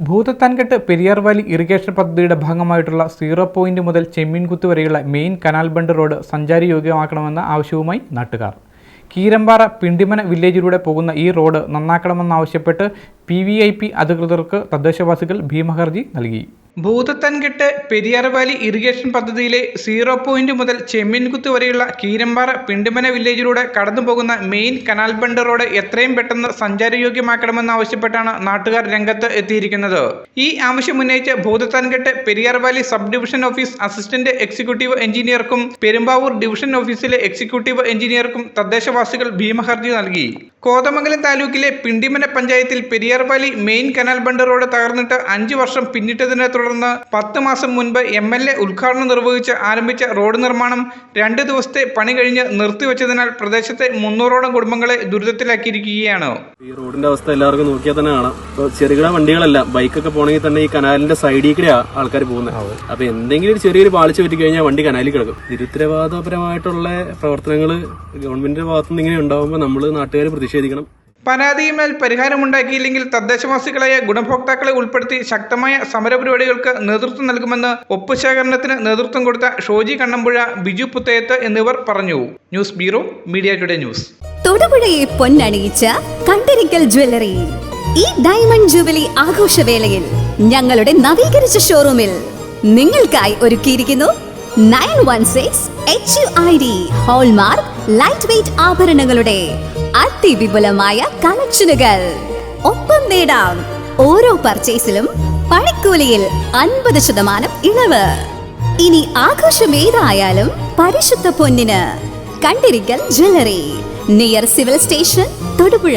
Bhoothathankettu Periyar Valley irrigation പദ്ധതിയുടെ ഭാഗമായിട്ടുള്ള zero point മുതൽ ചെമ്മീൻകുത്ത് വരെയുള്ള മെയിൻ കനാൽ ബണ്ട് റോഡ് സഞ്ചാരി യോഗ്യമാക്കണമെന്ന ആവശ്യവുമായി നാട്ടുകാർ. കീരമ്പാറ പിണ്ടിമന വില്ലേജിലൂടെ പോകുന്ന ഈ റോഡ് നന്നാക്കണമെന്നാവശ്യപ്പെട്ട് പി വി ഐ പി അധികൃതർക്ക് തദ്ദേശവാസികൾ ഭീമഹർജി നൽകി. ഭൂതത്താൻകെട്ട് പെരിയാർവാലി ഇറിഗേഷൻ പദ്ധതിയിലെ സീറോ പോയിന്റ് മുതൽ ചെമ്മീൻകുത്ത് വരെയുള്ള കീരമ്പാറ പിണ്ടിമന വില്ലേജിലൂടെ കടന്നുപോകുന്ന മെയിൻ കനാൽ ബണ്ട് റോഡ് എത്രയും പെട്ടെന്ന് സഞ്ചാരയോഗ്യമാക്കണമെന്നാവശ്യപ്പെട്ടാണ് നാട്ടുകാർ രംഗത്ത് എത്തിയിരിക്കുന്നത്. ഈ ആവശ്യം ഉന്നയിച്ച് Bhoothathankettu Periyar Valley sub division office assistant executive എഞ്ചിനീയർക്കും Perumbavoor division ഓഫീസിലെ എക്സിക്യൂട്ടീവ് എഞ്ചിനീയർക്കും തദ്ദേശവാസികൾ ഭീമഹർജി നൽകി. കോതമംഗലം താലൂക്കിലെ പിണ്ടിമന പഞ്ചായത്തിൽ Periyar Valley main canal bund road തകർന്നിട്ട് അഞ്ചു വർഷം പിന്നിട്ടതിനെ തുടർന്ന് പത്ത് മാസം മുൻപ് എം എൽ എ ഉദ്ഘാടനം നിർവഹിച്ച് ആരംഭിച്ച റോഡ് നിർമ്മാണം രണ്ട് ദിവസത്തെ പണി കഴിഞ്ഞ് നിർത്തിവെച്ചതിനാൽ പ്രദേശത്തെ മുന്നൂറോളം കുടുംബങ്ങളെ ദുരിതത്തിലാക്കിയിരിക്കുകയാണ്. ഈ റോഡിന്റെ അവസ്ഥ എല്ലാവർക്കും നോക്കിയാൽ തന്നെ കാണാം. ചെറുകിട വണ്ടികളല്ല ബൈക്കൊക്കെ പോകണമെങ്കിൽ തന്നെ ഈ കനാലിന്റെ സൈഡിൽ കൂടെയാ ആൾക്കാർ പോകുന്നത് അപ്പൊ എന്തെങ്കിലും ഒരു ചെറിയൊരു പാളിച്ച പറ്റി കഴിഞ്ഞാൽ വണ്ടി കനാലിൽ കിടക്കും. നിരുത്തരവാദപരമായിട്ടുള്ള പ്രവർത്തനങ്ങൾ ഗവൺമെന്റിന്റെ ഭാഗത്തുനിന്ന് ഇങ്ങനെ ഉണ്ടാവുമ്പോൾ നമ്മൾ നാട്ടുകാർ പ്രതിഷേധിക്കണം പരാതിയുമേൽ പരിഹാരമുണ്ടാക്കിയില്ലെങ്കിൽ തദ്ദേശവാസികളായ ഗുണഭോക്താക്കളെ ഉൾപ്പെടുത്തി ശക്തമായ സമരപരിപാടികൾക്ക് നേതൃത്വം നൽകുമെന്ന് ഒപ്പുശേഖരണത്തിന് നേതൃത്വം കൊടുത്ത ഷോജി കണ്ണമ്പുഴ ബിജു പുത്തയത്ത് എന്നിവർ പറഞ്ഞു. News bureau media today news. തൊടുപുഴയെ പൊന്നണിയിച്ച കണ്ടരിക്കൽ ജ്വല്ലറി ഈ ഡയമണ്ട് ജൂബിലി ആഘോഷവേളയിൽ ഞങ്ങളുടെ നവീകരിച്ച ഷോറൂമിൽ നിങ്ങൾക്കായി ഒരുക്കിയിരിക്കുന്നു nine one six H U I D hallmark light weight ആഭരണങ്ങളുടെ അതിവിപുലമായ കളക്ഷനുകൾ ഒപ്പം നേടാം. ഓരോ പർച്ചേസിലും പണിക്കൂലിയിൽ അൻപത് ശതമാനം ഇളവ്. ഇനി ആഘോഷം ഏതായാലും പരിശുദ്ധ പൊന്നിന്. Kandarikkal jewellery. Near civil station Thodupuzha.